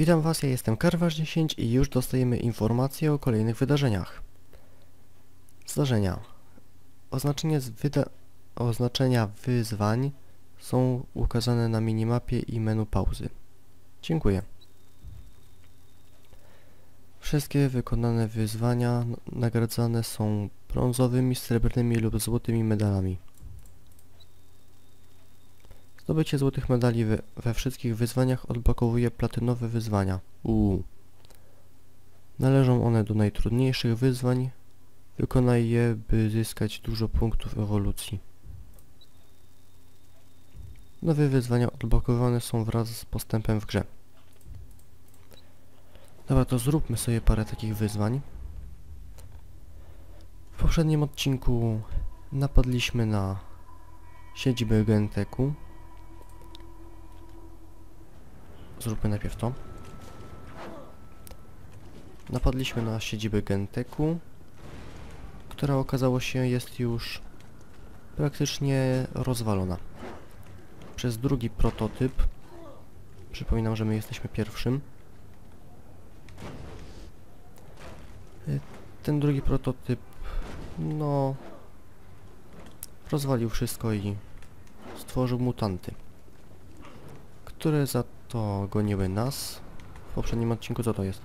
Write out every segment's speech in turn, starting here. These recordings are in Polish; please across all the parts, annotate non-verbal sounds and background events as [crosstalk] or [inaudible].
Witam Was, ja jestem Karwasz10 i już dostajemy informacje o kolejnych wydarzeniach. Zdarzenia. Oznaczenie wyda oznaczenia wyzwań są ukazane na minimapie i menu pauzy. Dziękuję. Wszystkie wykonane wyzwania nagradzane są brązowymi, srebrnymi lub złotymi medalami. Zdobycie złotych medali we, we wszystkich wyzwaniach odblokowuje platynowe wyzwania. Uuu. Należą one do najtrudniejszych wyzwań. Wykonaj je, by zyskać dużo punktów ewolucji. Nowe wyzwania odblokowane są wraz z postępem w grze. Dobra, to zróbmy sobie parę takich wyzwań. W poprzednim odcinku napadliśmy na siedzibę Genteku. Zróbmy najpierw to. Napadliśmy na siedzibę Genteku, która okazało się jest już praktycznie rozwalona. Przez drugi prototyp, przypominam, że my jesteśmy pierwszym, Y, ten drugi prototyp, no, rozwalił wszystko i stworzył mutanty, które za to goniły nas. W poprzednim odcinku co to jest?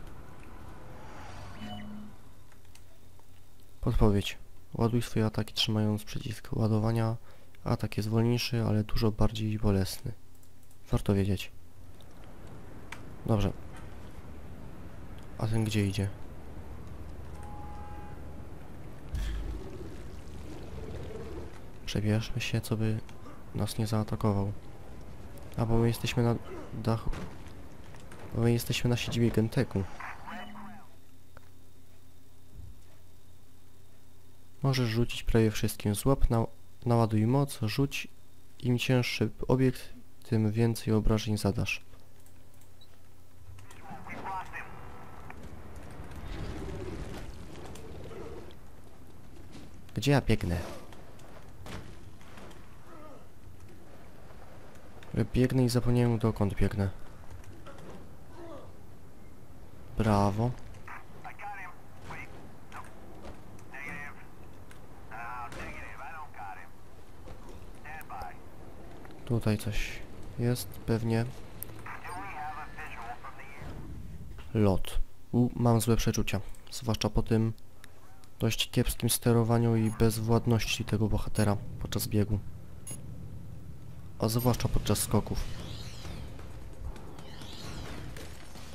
Podpowiedź. Ładuj swoje ataki trzymając przycisk ładowania. Atak jest wolniejszy, ale dużo bardziej bolesny. Warto wiedzieć. Dobrze. A ten gdzie idzie? Przebierzmy się, co by nas nie zaatakował. A bo my jesteśmy na dachu. Bo my jesteśmy na siedzibie Genteku. Możesz rzucić prawie wszystkim. Złap, na, naładuj moc, rzuć. Im cięższy obiekt, tym więcej obrażeń zadasz. Gdzie ja biegnę? Biegnę i zapomniałem dokąd biegnę. Brawo. Tutaj coś jest, pewnie. Lot. U, mam złe przeczucia. Zwłaszcza po tym dość kiepskim sterowaniu i bezwładności tego bohatera podczas biegu. A zwłaszcza podczas skoków.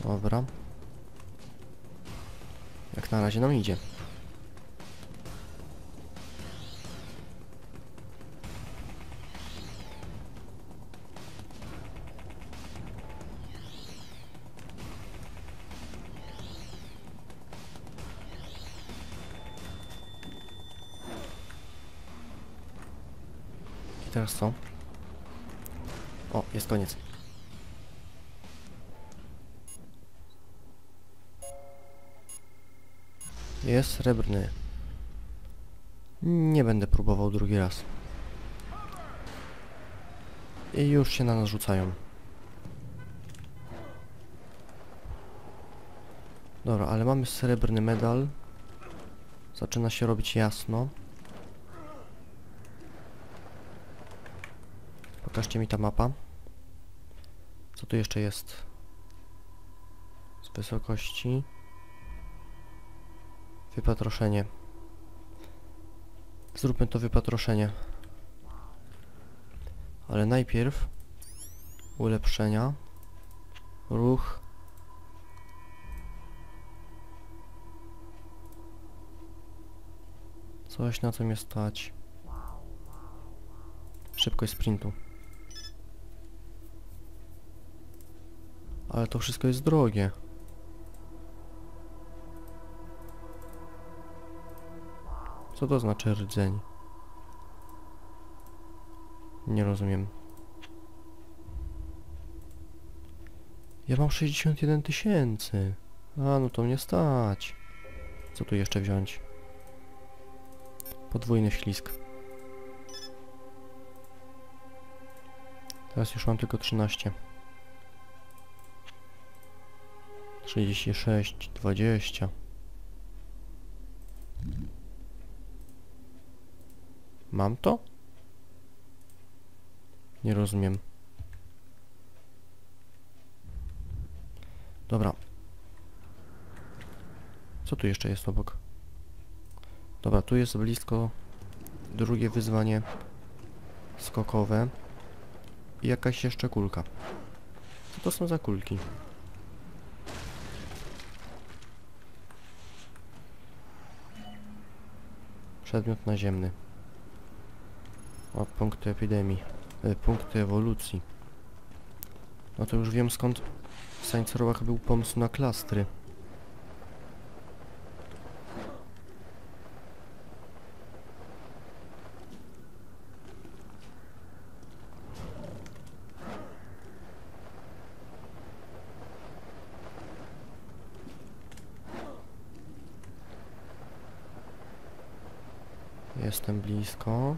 Dobra. Jak na razie nam idzie. Teraz co? O, jest koniec. Jest srebrny. Nie będę próbował drugi raz. I już się na nas rzucają. Dobra, ale mamy srebrny medal. Zaczyna się robić jasno. Pokażcie mi ta mapa. Co tu jeszcze jest? Z wysokości. Wypatroszenie. Zróbmy to wypatroszenie. Ale najpierw ulepszenia. Ruch. Coś na co mnie stać. Szybkość sprintu. Ale to wszystko jest drogie. Co to znaczy rdzeń? Nie rozumiem. Ja mam 61 tysięcy. A, no to mnie stać. Co tu jeszcze wziąć? Podwójny ślisk. Teraz już mam tylko 13. Trzydzieści sześć, dwadzieścia. Mam to? Nie rozumiem. Dobra. Co tu jeszcze jest obok? Dobra, tu jest blisko drugie wyzwanie skokowe i jakaś jeszcze kulka. Co to są za kulki? Przedmiot naziemny. O, punkty epidemii. E, punkty ewolucji. No to już wiem skąd w Saints był pomysł na klastry. Jestem blisko.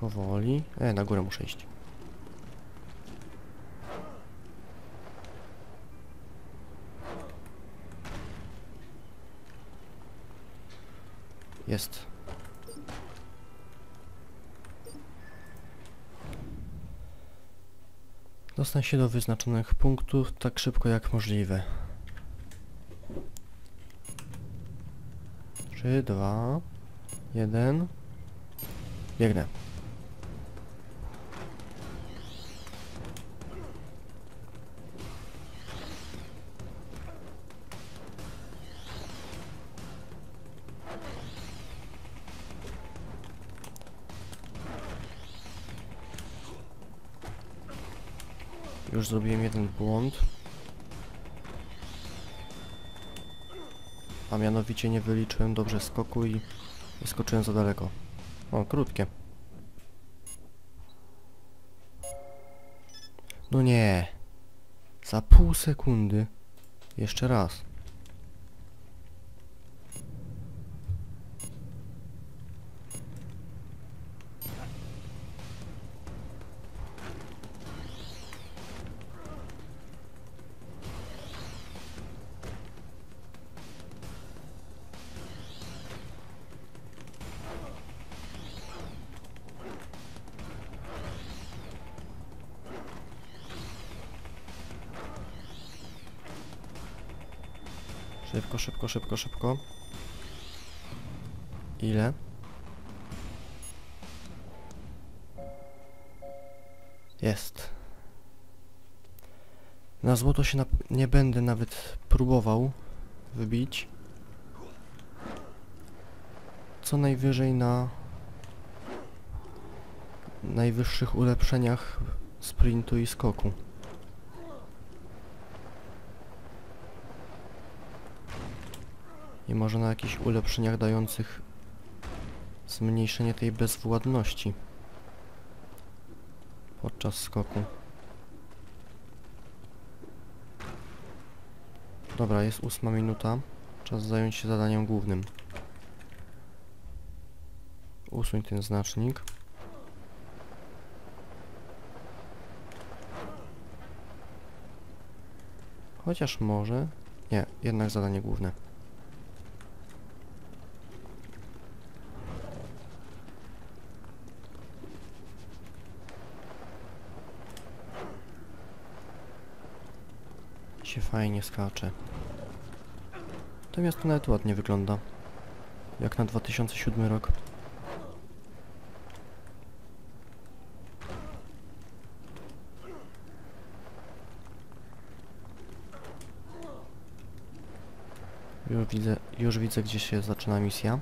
Powoli. E, na górę muszę iść. Jest. Dostań się do wyznaczonych punktów tak szybko jak możliwe. 3, 2, 1. Biegnę. Już zrobiłem jeden błąd. A mianowicie nie wyliczyłem dobrze skoku i, skoczyłem za daleko. O, krótkie. No nie. Za pół sekundy. Jeszcze raz. Szybko, szybko, szybko, szybko. Ile? Jest. Na złoto się nie będę nawet próbował wybić. Co najwyżej na najwyższych ulepszeniach sprintu i skoku. I może na jakichś ulepszeniach dających zmniejszenie tej bezwładności podczas skoku. Dobra, jest ósma minuta. Czas zająć się zadaniem głównym. Usuń ten znacznik. Chociaż może... Nie, jednak zadanie główne. się fajnie skacze. To miasto nawet ładnie wygląda. Jak na 2007 rok. Już widzę, już widzę gdzie się zaczyna misja.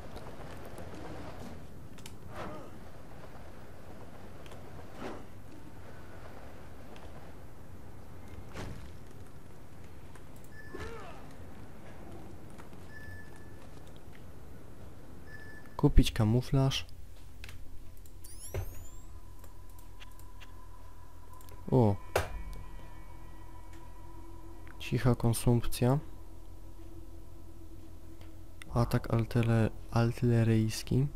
Kupić kamuflaż. O. Cicha konsumpcja. Atak altyle- artyleryjski.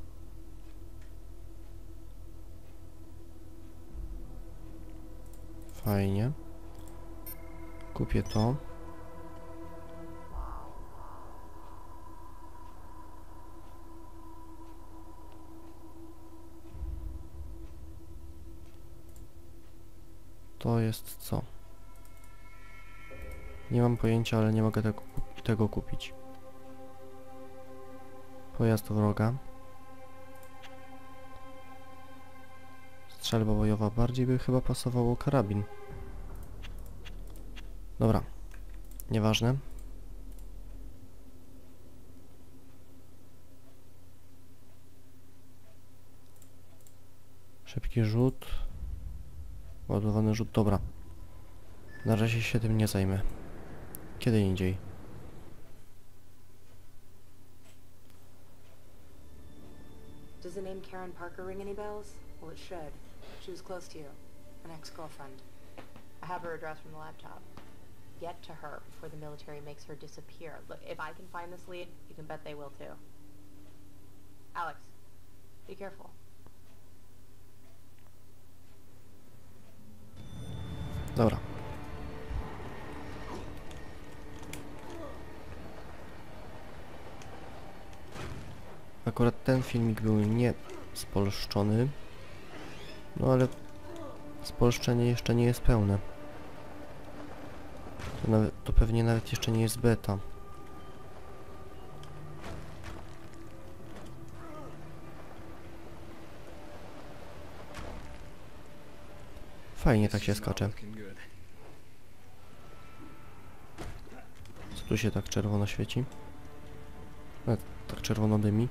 Fajnie. Kupię to. To jest co? Nie mam pojęcia, ale nie mogę tego, tego kupić. Pojazd wroga. Strzelba bojowa bardziej by chyba pasowało karabin. Dobra. Nieważne. Szybki rzut. Ładowany rzut, dobra. Na razie się tym nie zajmę. Kiedy indziej. Does the name Karen Parker ring any bells? Well, it should. She was close to you. An ex-girlfriend. I have her address from the laptop. Get to her before the military makes her disappear. Look, if I can find this lead, you can bet they will too. Alex, be careful. Dobra. Akurat ten filmik był nie spolszczony. No ale spolszczenie jeszcze nie jest pełne. To, nawet, to pewnie nawet jeszcze nie jest beta. Fajnie tak się skacze. Co tu się tak czerwono świeci? E, tak czerwono dymi.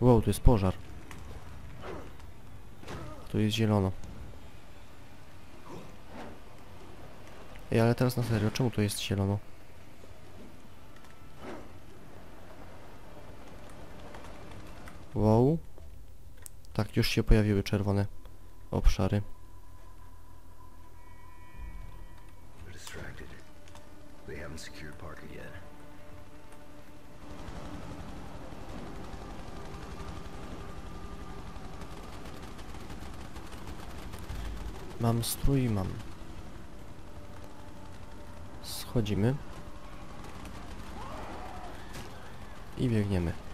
Wow, tu jest pożar. Tu jest zielono. Ej, ale teraz na serio, czemu tu jest zielono? Wow. Tak, już się pojawiły czerwone obszary. Strój, mam. Schodzimy. I biegniemy.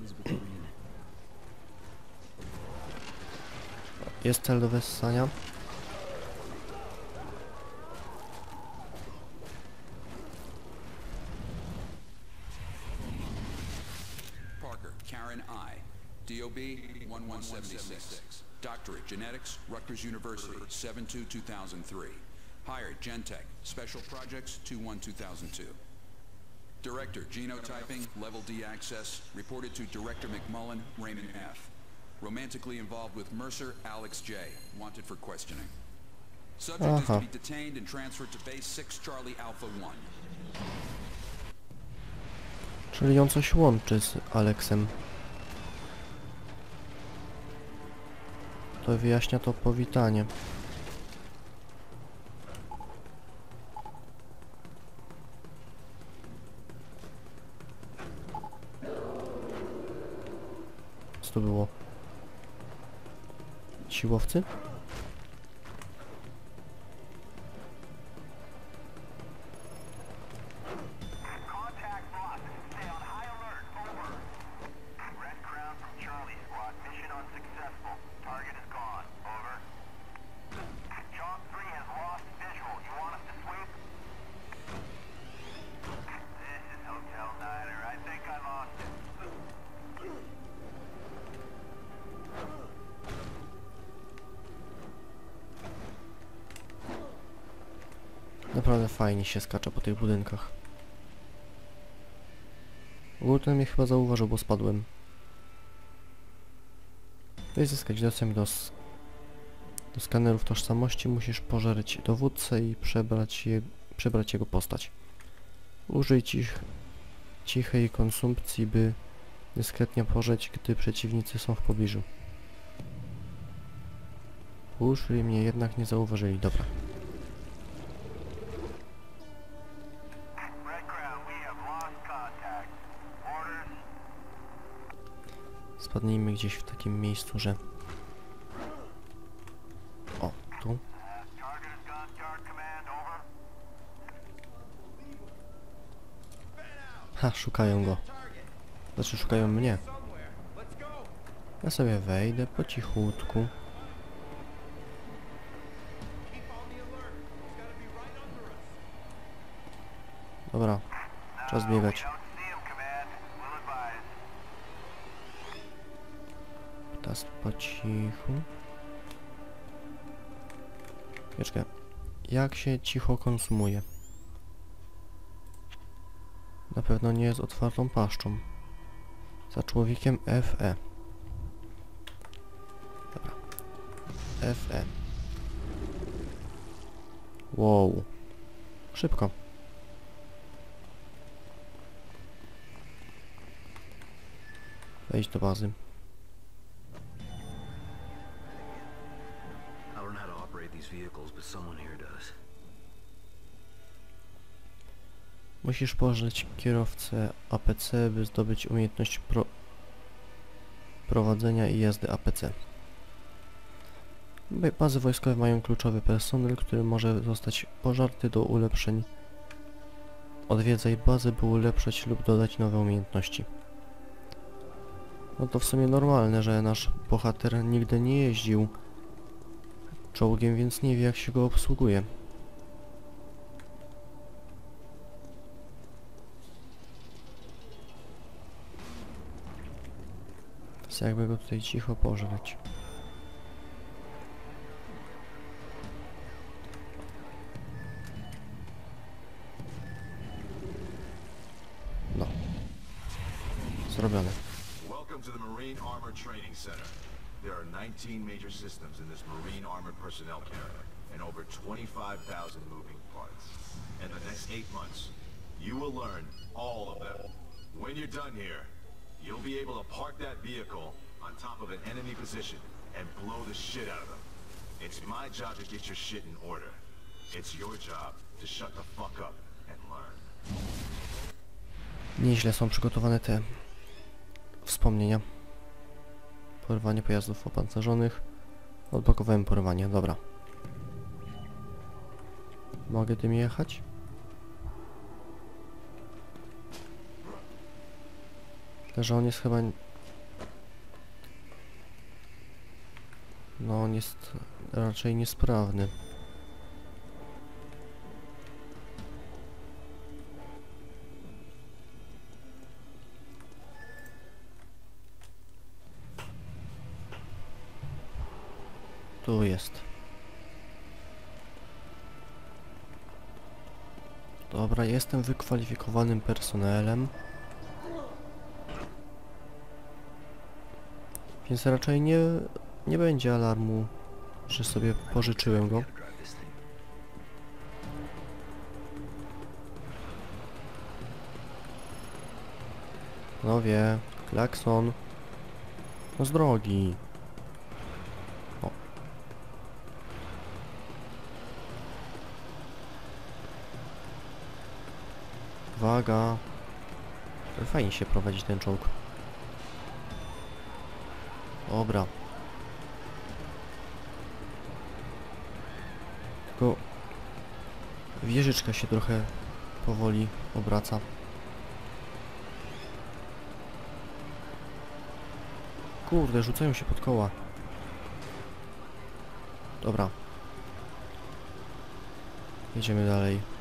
Elizabeth Arena. Jest cel do wessania. Parker, Karen I. DOB 1176. Doctorate, Genetics, Rutgers University, 7-2-2003. Hired, Gentech, Special Projects, 2-1-2002. Director, Genotyping, Level D Access, reported to Director McMullen, Raymond F. Romantically involved with Mercer, Alex J. Wanted for questioning. Subject is to Aha. be detained and transferred to Base 6 Charlie Alpha 1. Czyli ją coś łączy z Aleksem. To wyjaśnia to powitanie. Co to było? Siłowcy? Się skacze po tych budynkach. Gulten mnie chyba zauważył, bo spadłem. By zyskać dostęp do, do skanerów tożsamości musisz pożereć dowódcę i przebrać, je, przebrać jego postać. Użyj cich, cichej konsumpcji, by dyskretnie pożeć, gdy przeciwnicy są w pobliżu. Uszli mnie jednak nie zauważyli. Dobra. Spadnijmy gdzieś w takim miejscu, że... O, tu. Ha, szukają go. Znaczy szukają mnie. Ja sobie wejdę po cichutku. Dobra, czas biegać. Teraz po cichu. Wieczkę, jak się cicho konsumuje? Na pewno nie z otwartą paszczą. Za człowiekiem FE. Dobra. FE. Wow. Szybko. Wejdź do bazy. Someone here does. Musisz pożyć kierowcę APC, by zdobyć umiejętność pro... prowadzenia i jazdy APC. Ba- Bazy wojskowe mają kluczowy personel, który może zostać pożarty do ulepszeń. Odwiedzaj bazę, by ulepszać lub dodać nowe umiejętności. No to w sumie normalne, że nasz bohater nigdy nie jeździł czołgiem, więc nie wie jak się go obsługuje. Więc jakby go tutaj cicho pożreć. No. Welcome to the Marine Armor Training Center. There are 19 major systems in this Marine Armored Personnel Carrier and over 25,000 moving parts. In the next eight months, you will learn all of them. When you're done here, you'll be able to park that vehicle on top of an enemy position and blow the shit out of them. It's my job to get your shit in order. It's your job to shut the fuck up and learn. Nieźle są przygotowane te wspomnienia. Porwanie pojazdów opancerzonych. Odblokowałem porwanie, dobra. Mogę tym jechać? Że on jest chyba... No, on jest raczej niesprawny. Jest. Dobra, jestem wykwalifikowanym personelem. Więc raczej nie, nie będzie alarmu, że sobie pożyczyłem go. Gotta drive this thing. No wie, klakson. No z drogi. Uwaga. Fajnie się prowadzi ten czołg. Dobra. Tylko wieżyczka się trochę powoli obraca. Kurde, rzucają się pod koła. Dobra. Jedziemy dalej.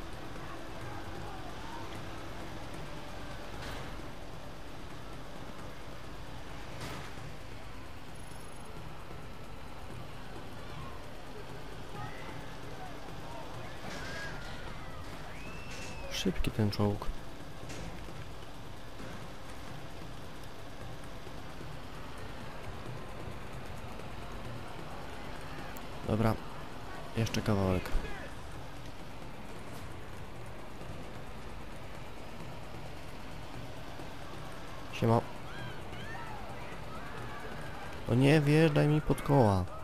Szybki ten czołg. Dobra, jeszcze kawałek. Siema. O nie, wjeżdżaj mi pod koła.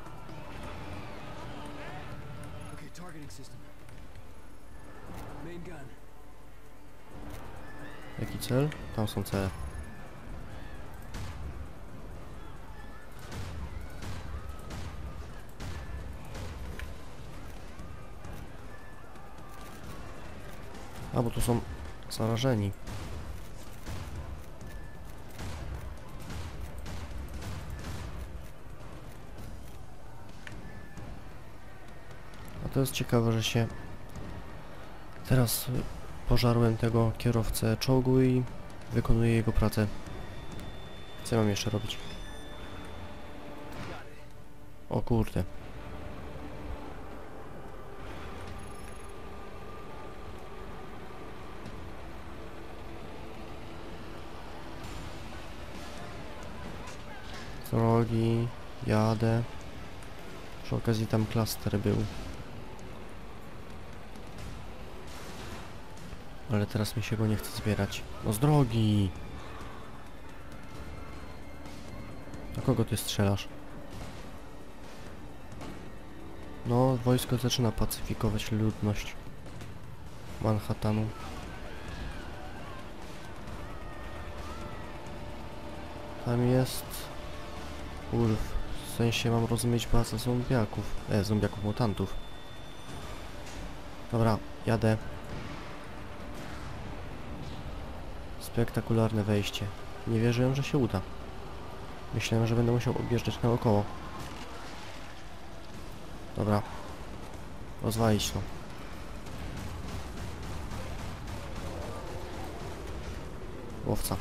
Cel? Tam są cele. A, bo tu są zarażeni. A to jest ciekawe, że się teraz y, pożarłem tego kierowcę czołgu i wykonuję jego pracę. Co mam jeszcze robić? O kurde. Drogi, jadę. Przy okazji tam klaster był. Ale teraz mi się go nie chce zbierać. No z drogi! Do kogo ty strzelasz? No, wojsko zaczyna pacyfikować ludność Manhattanu. Tam jest... Ulf. W sensie mam rozumieć bazę zombiaków. E, zombiaków mutantów. Dobra, jadę. Spektakularne wejście. Nie wierzyłem, że się uda. Myślałem, że będę musiał objeżdżać naokoło. Dobra. Rozwalić to. Łowca.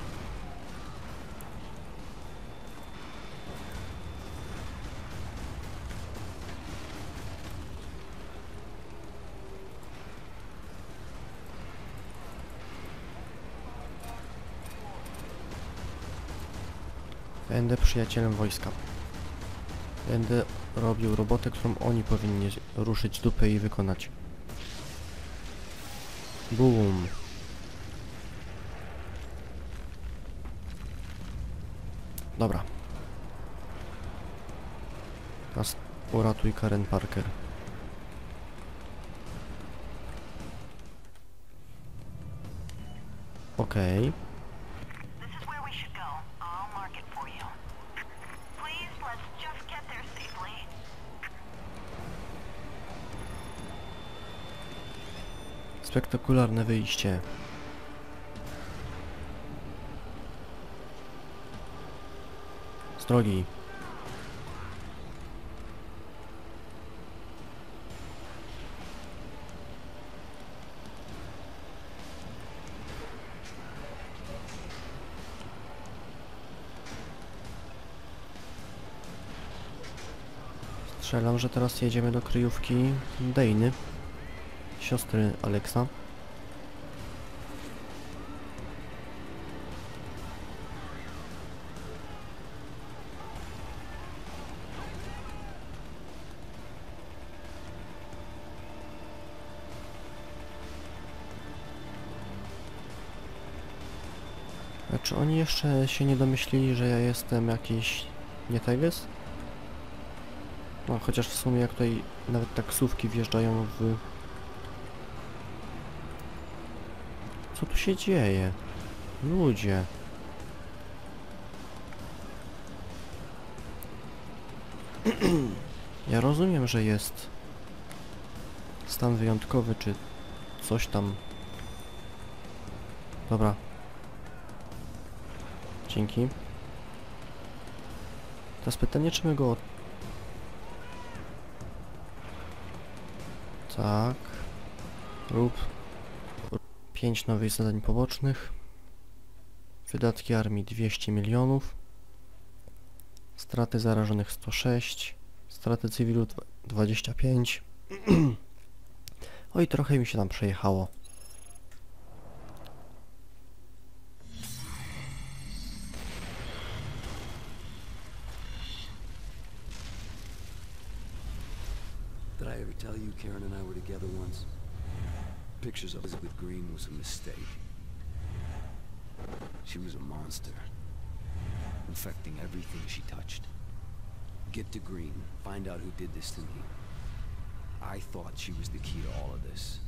Będę przyjacielem wojska. Będę robił robotę, którą oni powinni ruszyć dupę i wykonać. Boom. Dobra. Teraz uratuj Karen Parker. Okej. This Spektakularne wyjście. Z drogi. Strzelam, że teraz jedziemy do kryjówki Dejny, siostry Aleksa. Czy oni jeszcze się nie domyślili, że ja jestem jakiś nie teges? No, chociaż w sumie jak tutaj nawet taksówki wjeżdżają w... Co tu się dzieje? Ludzie. [clears throat] Ja rozumiem, że jest stan wyjątkowy, czy coś tam. Dobra. Dzięki. Teraz pytanie, czy my go... Tak. Rób 5 nowych zadań pobocznych. Wydatki armii 200 milionów. Straty zarażonych 106. Straty cywilu dwa- 25. [clears throat] Oj, trochę mi się tam przejechało. when Karen and I were together once? Pictures of Elizabeth Green was a mistake. She was a monster, infecting everything she touched. Get to Green, find out who did this to me. I thought she was the key to all of this.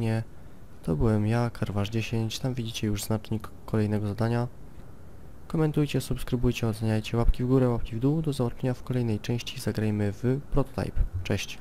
Nie. To byłem ja, Karwasz 10. Tam widzicie już znacznik kolejnego zadania. Komentujcie, subskrybujcie, oceniajcie, łapki w górę, łapki w dół. Do zobaczenia w kolejnej części. Zagrajmy w Prototype. Cześć.